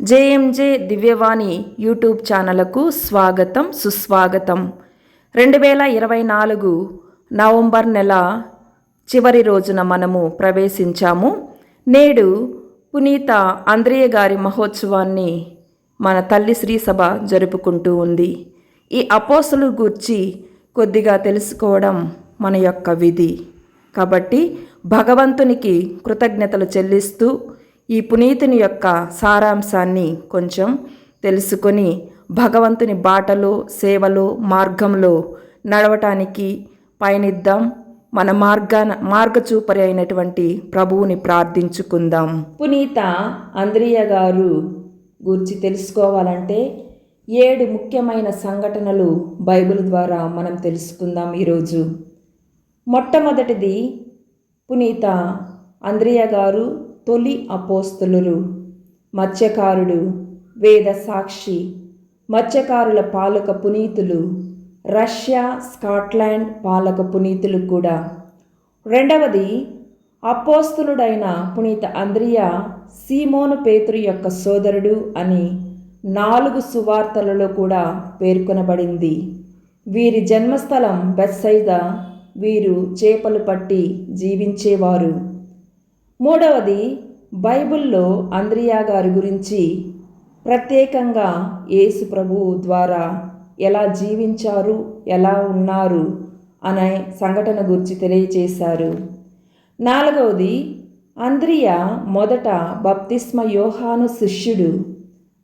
JMJ దివ్యవాణి YouTube ఛానల్కు స్వాగతం సుస్వాగతం. రెండు వేల ఇరవై నాలుగు నవంబర్ నెల చివరి రోజున మనము ప్రవేశించాము. నేడు పునీత అంద్రియ గారి మహోత్సవాన్ని మన తల్లి శ్రీసభ జరుపుకుంటూ ఉంది. ఈ అపోసలు గూర్చి కొద్దిగా తెలుసుకోవడం మన యొక్క విధి. కాబట్టి భగవంతునికి కృతజ్ఞతలు చెల్లిస్తూ ఈ పునీతుని యొక్క సారాంశాన్ని కొంచెం తెలుసుకొని భగవంతుని బాటలో సేవలో మార్గంలో నడవటానికి పయనిద్దాం. మన మార్గాన మార్గచూపరి అయినటువంటి ప్రభువుని ప్రార్థించుకుందాం. పునీత అంద్రియ గారు గురించి తెలుసుకోవాలంటే ఏడు ముఖ్యమైన సంఘటనలు బైబిల్ ద్వారా మనం తెలుసుకుందాం ఈరోజు. మొట్టమొదటిది పునీత అంద్రియ గారు తొలి అపోస్తులు మత్స్యకారుడు వేద సాక్షి మత్స్యకారుల పాలక పునీతులు రష్యా స్కాట్లాండ్ పాలక పునీతులు కూడా. రెండవది అపోస్తులుడైన పునీత అంద్రియా సీమోను పేతురు యొక్క సోదరుడు అని నాలుగు సువార్తలలో కూడా పేర్కొనబడింది. వీరి జన్మస్థలం బెస్సైద వీరు చేపలు పట్టి జీవించేవారు. మూడవది బైబిల్లో అంద్రియా గారి గురించి ప్రత్యేకంగా యేసు ప్రభువు ద్వారా ఎలా జీవించారు ఎలా ఉన్నారు అనే సంఘటన గురించి తెలియచేశారు. నాలుగవది అంద్రియ మొదట బప్తిస్మ యోహాను శిష్యుడు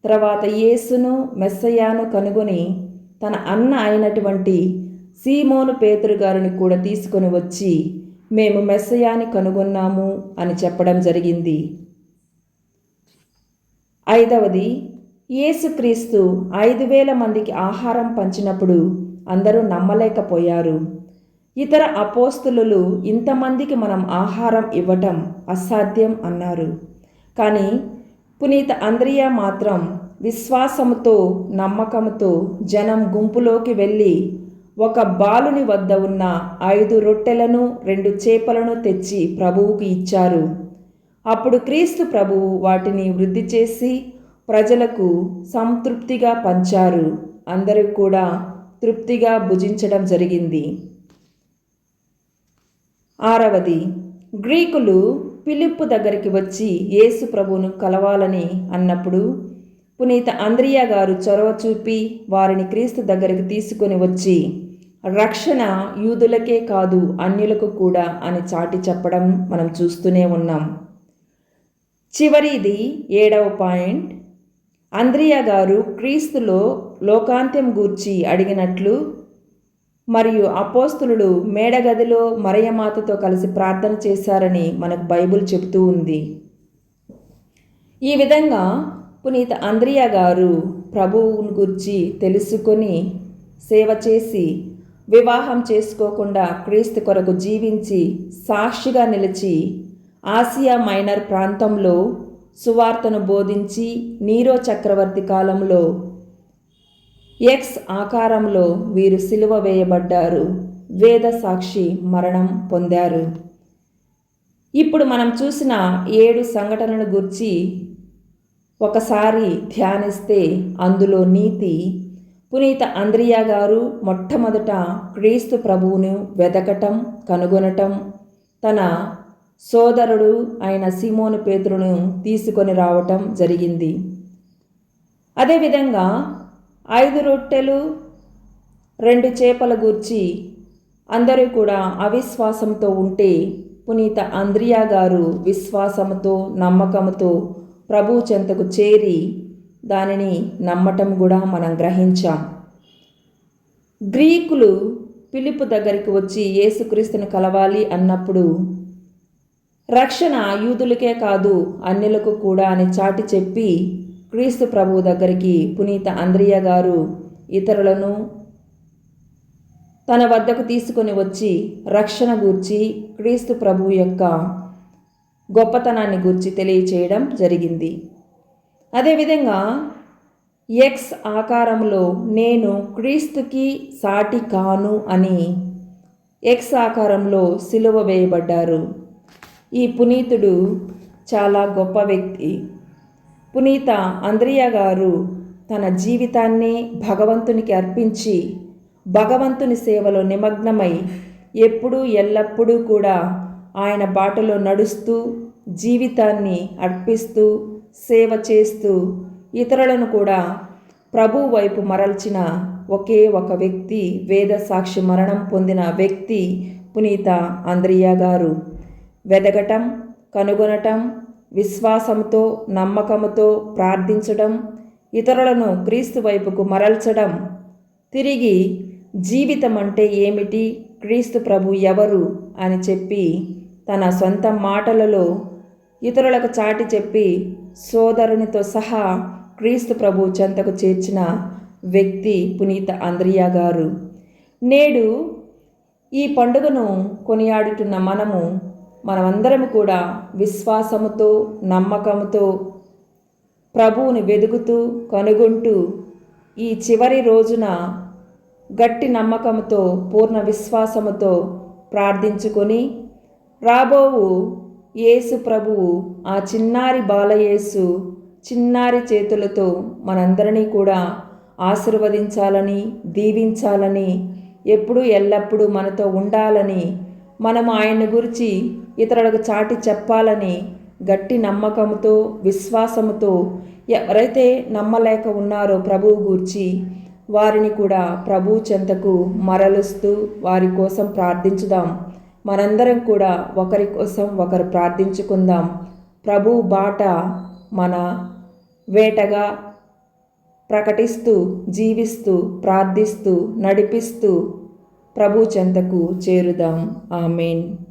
తర్వాత యేసును మెస్సయాను కనుగొని తన అన్న అయినటువంటి సీమోను పేతురు గారిని కూడా తీసుకొని వచ్చి మేము మెస్సయాని కనుగొన్నాము అని చెప్పడం జరిగింది. ఐదవది యేసుక్రీస్తు ఐదు వేల మందికి ఆహారం పంచినప్పుడు అందరూ నమ్మలేకపోయారు. ఇతర అపోస్తులు ఇంతమందికి మనం ఆహారం ఇవ్వటం అసాధ్యం అన్నారు. కానీ పునీత అంద్రియ మాత్రం విశ్వాసముతో నమ్మకంతో జనం గుంపులోకి వెళ్ళి ఒక బాలుని వద్ద ఉన్న ఐదు రొట్టెలను రెండు చేపలను తెచ్చి ప్రభువుకి ఇచ్చారు. అప్పుడు క్రీస్తు ప్రభువు వాటిని వృద్ధి చేసి ప్రజలకు సంతృప్తిగా పంచారు. అందరూ కూడా తృప్తిగా భుజించడం జరిగింది. ఆరవది గ్రీకులు పిలిప్పు దగ్గరికి వచ్చి యేసు ప్రభువును కలవాలని అన్నప్పుడు పునీత అంద్రియ గారు చొరవ చూపి వారిని క్రీస్తు దగ్గరికి తీసుకొని వచ్చి రక్షణ యూదులకే కాదు అన్యులకు కూడా అని చాటి చెప్పడం మనం చూస్తూనే ఉన్నాం. చివరిది ఏడవ పాయింట్. అంద్రియ గారు క్రీస్తులో లోకాంత్యం గూర్చి అడిగినట్లు మరియు అపోస్తులు మేడగదిలో మరయమాతతో కలిసి ప్రార్థన చేశారని మనకు బైబుల్ చెబుతూ ఉంది. ఈ విధంగా పునీత అంద్రియ గారు ప్రభువుని గురించి తెలుసుకొని సేవ చేసి వివాహం చేసుకోకుండా క్రీస్తు కొరకు జీవించి సాక్షిగా నిలిచి ఆసియా మైనర్ ప్రాంతంలో సువార్తను బోధించి నీరో చక్రవర్తి కాలంలో ఎక్స్ ఆకారంలో వీరు సిలువ వేయబడ్డారు. వేద సాక్షి మరణం పొందారు. ఇప్పుడు మనం చూసిన ఏడు సంఘటనల గురించి ఒకసారి ధ్యానిస్తే అందులో నీతి పునీత అంద్రియా గారు మొట్టమొదట క్రీస్తు ప్రభువును వెదకటం కనుగొనటం తన సోదరుడు అయిన సిమోను పేతురును తీసుకొని రావటం జరిగింది. అదేవిధంగా ఐదు రొట్టెలు రెండు చేపల గూర్చి అందరూ కూడా అవిశ్వాసంతో ఉంటే పునీత అంద్రియా గారు విశ్వాసంతో నమ్మకంతో ప్రభు చెంతకు చేరి దానిని నమ్మటం కూడా మనం గ్రహించాం. గ్రీకులు పిలుపు దగ్గరికి వచ్చి యేసుక్రీస్తుని కలవాలి అన్నప్పుడు రక్షణ యూదులకే కాదు అన్యులకు కూడా అని చాటి చెప్పి క్రీస్తు ప్రభువు దగ్గరికి పునీత అంద్రియ గారు ఇతరులను తన వద్దకు తీసుకొని వచ్చి రక్షణ గూర్చి క్రీస్తు ప్రభు యొక్క గొప్పతనాన్ని గూర్చి తెలియచేయడం జరిగింది. అదేవిధంగా ఎక్స్ ఆకారంలో నేను క్రీస్తుకి సాటి కాను అని ఎక్స్ ఆకారంలో సిలువ వేయబడ్డారు. ఈ పునీతుడు చాలా గొప్ప వ్యక్తి. పునీత అంద్రియ గారు తన జీవితాన్ని భగవంతునికి అర్పించి భగవంతుని సేవలో నిమగ్నమై ఎప్పుడూ ఎల్లప్పుడూ కూడా ఆయన బాటలో నడుస్తూ జీవితాన్ని అర్పిస్తూ సేవ చేస్తూ ఇతరులను కూడా ప్రభు వైపు మరల్చిన ఒకే ఒక వ్యక్తి వేద సాక్షి మరణం పొందిన వ్యక్తి పునీత ఆంద్రియా గారు. వెదగటం కనుగొనటం విశ్వాసంతో నమ్మకంతో ప్రార్థించడం ఇతరులను క్రీస్తు వైపుకు మరల్చడం తిరిగి జీవితం అంటే ఏమిటి క్రీస్తు ప్రభు ఎవరు అని చెప్పి తన సొంత మాటలలో ఇతరులకు చాటి చెప్పి సోదరునితో సహా క్రీస్తు ప్రభు చెంతకు చేర్చిన వ్యక్తి పునీత అంద్రియా గారు. నేడు ఈ పండుగను కొనియాడుతున్న మనము మనమందరం కూడా విశ్వాసముతో నమ్మకంతో ప్రభువుని వెదుగుతూ కనుగొంటూ ఈ చివరి రోజున గట్టి నమ్మకంతో పూర్ణ విశ్వాసముతో ప్రార్థించుకొని రాబోవు యేసు ప్రభువు ఆ చిన్నారి బాలయేసు చిన్నారి చేతులతో మనందరినీ కూడా ఆశీర్వదించాలని దీవించాలని ఎప్పుడూ ఎల్లప్పుడూ మనతో ఉండాలని మనం ఆయన గురించి ఇతరులకు చాటి చెప్పాలని గట్టి నమ్మకంతో విశ్వాసముతో ఎవరైతే నమ్మలేక ఉన్నారో ప్రభువు గూర్చి వారిని కూడా ప్రభు చెంతకు మరలుస్తూ వారి కోసం ప్రార్థించుదాం. మనందరం కూడా ఒకరి కోసం ఒకరు ప్రార్థించుకుందాం. ప్రభు బాట మన వేటగా ప్రకటిస్తూ జీవిస్తూ ప్రార్థిస్తూ నడిపిస్తూ ప్రభు చెంతకు చేరుదాం. ఆమెన్.